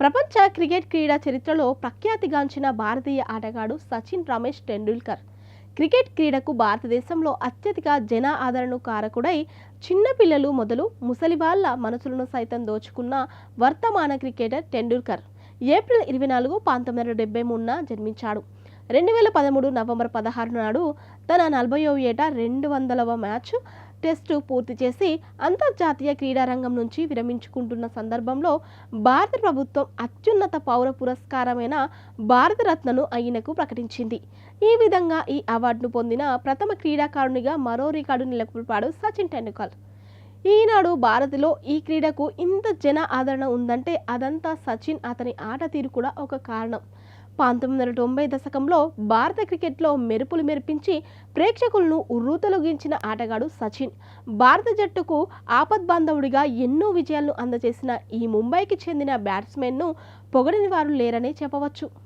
ప్రపంచ క్రికెట్ క్రీడా చరిత్రలో ప్రఖ్యాతిగాంచిన భారతీయ ఆటగాడు సచిన్ రమేష్ టెండూల్కర్. క్రికెట్ క్రీడకు భారతదేశంలో అత్యధిక జన ఆదరణ కారకుడై చిన్నపిల్లలు మొదలు ముసలి వాళ్ళ మనసులను సైతం దోచుకున్న వర్తమాన క్రికెటర్ టెండూల్కర్. ఏప్రిల్ ఇరవై నాలుగు పంతొమ్మిది వందల డెబ్బై మూడున జన్మించాడు. రెండు వేల పదమూడు నవంబర్ పదహారు నాడు తన నలభైవ ఏట రెండు వందలవ మ్యాచ్ టెస్టు పూర్తి చేసి అంతర్జాతీయ క్రీడారంగం నుంచి విరమించుకుంటున్న సందర్భంలో భారత ప్రభుత్వం అత్యున్నత పౌర పురస్కారమైన భారతరత్నను ఆయనకు ప్రకటించింది. ఈ విధంగా ఈ అవార్డును పొందిన ప్రథమ క్రీడాకారునిగా మరో రికార్డు నెలకొల్పాడు సచిన్ టెండూల్కర్. ఈనాడు భారత్లో ఈ క్రీడకు ఇంత జన ఆదరణ ఉందంటే అదంతా సచిన్ అతని ఆట తీరు కూడా ఒక కారణం. పంతొమ్మిది వందల తొంభై దశకంలో భారత క్రికెట్లో మెరుపులు మెరిపించి ప్రేక్షకులను ఉర్రూతలొగించిన ఆటగాడు సచిన్. భారత జట్టుకు ఆపద్బాంధవుడిగా ఎన్నో విజయాలను అందజేసిన ఈ ముంబైకి చెందిన బ్యాట్స్మెన్ను పొగడని వారు లేరనే చెప్పవచ్చు.